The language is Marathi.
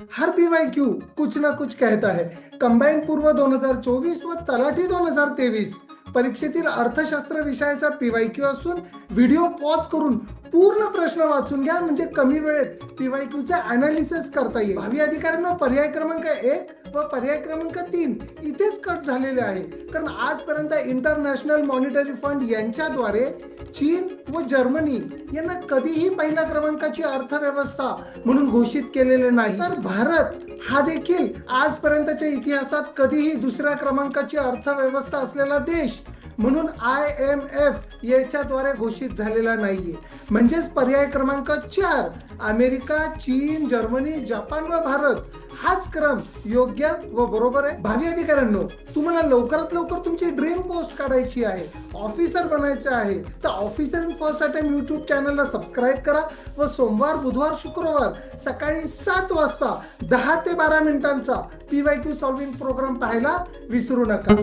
हर पीवायक्यू कुछ ना कुछ कहता है। कंबाईन पूर्व दोन हजार चोवीस व तलाठी दोन हजार तेवीस परीक्षेतील अर्थशास्त्र विषयाचा पीवायक्यू असून व्हिडिओ पॉज करून पूर्ण प्रश्न वाचून घ्या म्हणजे कमी वेळेत पीवायक्यूचे अनालिसिस करता येईल. भावी अधिकाऱ्यांना पर्याय क्रमांक एक व पर्याय क्रमांक तीन इथेच कट झालेले आहे. कारण आजपर्यंत इंटरनॅशनल मॉनिटरी फंड यांच्याद्वारे चीन व जर्मनी यांना कधीही पहिल्या क्रमांकाची अर्थव्यवस्था म्हणून घोषित केलेले नाही. तर भारत हा देखील आजपर्यंतच्या इतिहासात कधीही दुसऱ्या क्रमांकाची अर्थव्यवस्था असलेला देश म्हणून आय एम एफ याच्याद्वारे घोषित झालेला नाहीये. म्हणजेच पर्याय क्रमांक चार अमेरिका चीन जर्मनी जपान व भारत हाच क्रम योग्य व बरोबर आहे. भावी अधिकाऱ्यांनो तुम्हाला लवकरात लवकर तुमची ड्रीम पोस्ट काढायची आहे. ऑफिसर बनायचं आहे. तर officer in first attempt YouTube चॅनलला सबस्क्राईब करा व सोमवार बुधवार शुक्रवार सकाळी सात वाजता दहा ते बारा मिनिटांचा पीवाय क्यू सॉल्विंग प्रोग्राम पाहायला विसरू नका.